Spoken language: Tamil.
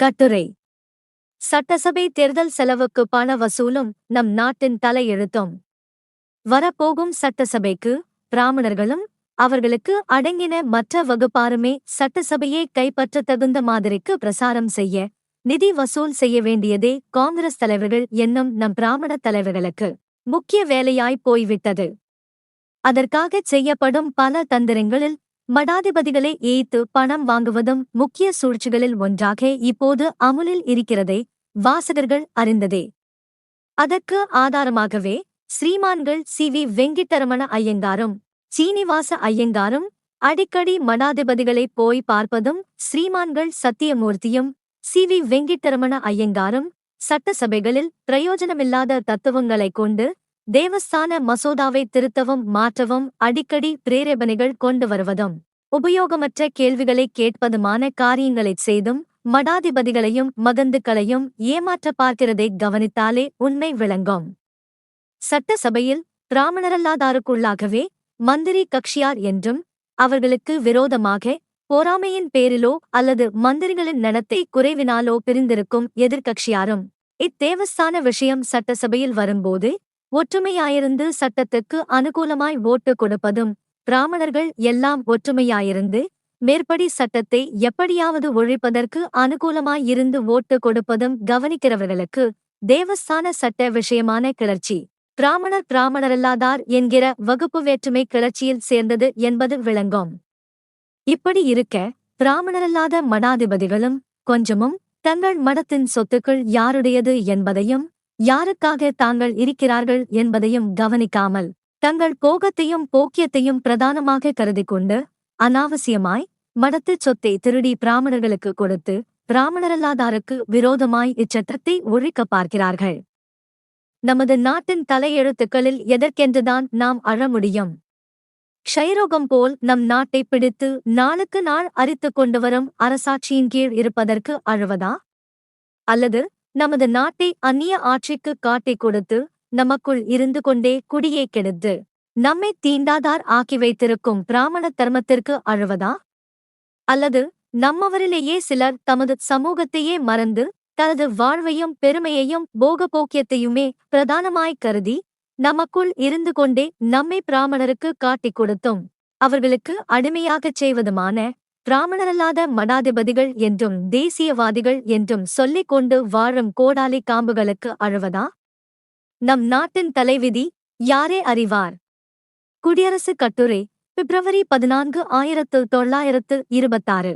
கட்டுரை. சட்டசபை தேர்தல் செலவுக்கு பண வசூலும் நம் நாட்டின் தலையெழுத்தும். வரப்போகும் சட்டசபைக்கு பிராமணர்களும் அவர்களுக்கு அடங்கின மற்ற வகுப்பாருமே சட்டசபையை கைப்பற்ற தகுந்த மாதிரிக்கு பிரசாரம் செய்ய நிதி வசூல் செய்ய வேண்டியதே காங்கிரஸ் தலைவர்கள் என்னும் நம் பிராமண தலைவர்களுக்கு முக்கிய வேலையாய் போய்விட்டது. அதற்காகச் செய்யப்படும் பல தந்திரங்களில் மடாதிபதிகளை ஏய்த்து பணம் வாங்குவதும் முக்கிய சூழ்ச்சிகளில் ஒன்றாக இப்போது அமுலில் இருக்கிறதை வாசகர்கள் அறிந்ததே. அதற்கு ஆதாரமாகவே ஸ்ரீமான்கள் சி. வி. வெங்கிட்டரமண ஐயங்காரும் சீனிவாச ஐயங்காரும் அடிக்கடி மடாதிபதிகளை போய் பார்ப்பதும் ஸ்ரீமான்கள் சத்தியமூர்த்தியும் சி. வி. வெங்கிட்டரமண ஐயங்காரும் சட்டசபைகளில் பிரயோஜனமில்லாத தத்துவங்களைக் கொண்டு தேவஸ்தான மசோதாவை திருத்தவும் மாற்றவும் அடிக்கடி பிரேரேபனைகள் கொண்டு வருவதும் உபயோகமற்ற கேள்விகளை கேட்பதுமான காரியங்களைச் செய்தும் மடாதிபதிகளையும் மகந்துக்களையும் ஏமாற்ற பார்க்கிறதை கவனித்தாலே உண்மை விளங்கும். சட்டசபையில் பிராமணரல்லாதாருக்குள்ளாகவே மந்திரி கக்ஷியார் என்றும் அவர்களுக்கு விரோதமாக பொறாமையின் பேரிலோ அல்லது மந்திரிகளின் நடத்தை குறைவினாலோ பிரிந்திருக்கும் எதிர்க்கட்சியாரும் இத்தேவஸ்தான விஷயம் சட்டசபையில் வரும்போது ஒற்றுமையாயிருந்து சட்டத்துக்கு அனுகூலமாய் ஓட்டு கொடுப்பதும் பிராமணர்கள் எல்லாம் ஒற்றுமையாயிருந்து மேற்படி சட்டத்தை எப்படியாவது ஒழிப்பதற்கு அனுகூலமாயிருந்து ஓட்டு கொடுப்பதும் கவனிக்கிறவர்களுக்கு தேவஸ்தான சட்ட விஷயமான கிளர்ச்சி. பிராமணர் பிராமணரல்லாதார் என்கிற வகுப்பு வேற்றுமை கிளர்ச்சியில் சேர்ந்தது என்பது விளங்கும். இப்படி இருக்க பிராமணரல்லாத மடாதிபதிகளும் கொஞ்சமும் தங்கள் மடத்தின் சொத்துக்கள் யாருடையது என்பதையும் யாருக்காக தாங்கள் இருக்கிறார்கள் என்பதையும் கவனிக்காமல் தங்கள் போகத்தையும் போக்கியத்தையும் பிரதானமாக கருதி கொண்டு அனாவசியமாய் மடத்துச் சொத்தை திருடி பிராமணர்களுக்கு கொடுத்து பிராமணரல்லாதாருக்கு விரோதமாய் இச்சட்டத்தை ஒழிக்க பார்க்கிறார்கள். நமது நாட்டின் தலையெழுத்துக்களில் எதற்கென்றுதான் நாம் அழ முடியும்? க்ஷயரோகம் போல் நம் நாட்டை பிடித்து நாளுக்கு நாள் அரித்துக் கொண்டு வரும் அரசாட்சியின் கீழ் இருப்பதற்கு அழுவதா? அல்லது நமது நாட்டை அந்நிய ஆட்சிக்கு காட்டிக் கொடுத்து நமக்குள் இருந்து கொண்டே குடியை கெடுத்து நம்மை தீண்டாதார் ஆக்கி வைத்திருக்கும் பிராமண தர்மத்திற்கு அழுவதா? அல்லது நம்மவரிலேயே சிலர் தமது சமூகத்தையே மறந்து தனது வாழ்வையும் பெருமையையும் போகபோக்கியத்தையுமே பிரதானமாய் கருதி நமக்குள் இருந்து கொண்டே நம்மை பிராமணருக்கு காட்டிக் கொடுத்தும் அவர்களுக்கு அடிமையாகச் செய்வதுமான பிராமணரல்லாத மடாதிபதிகள் என்றும் தேசியவாதிகள் என்றும் சொல்லிக் கொண்டு வாழும் கோடாலி காம்புகளுக்கு அழுவதா? நம் நாட்டின் தலைவிதி யாரே அறிவார்? குடியரசுக் கட்டுரை பிப்ரவரி பதினான்கு ஆயிரத்து தொள்ளாயிரத்து இருபத்தாறு.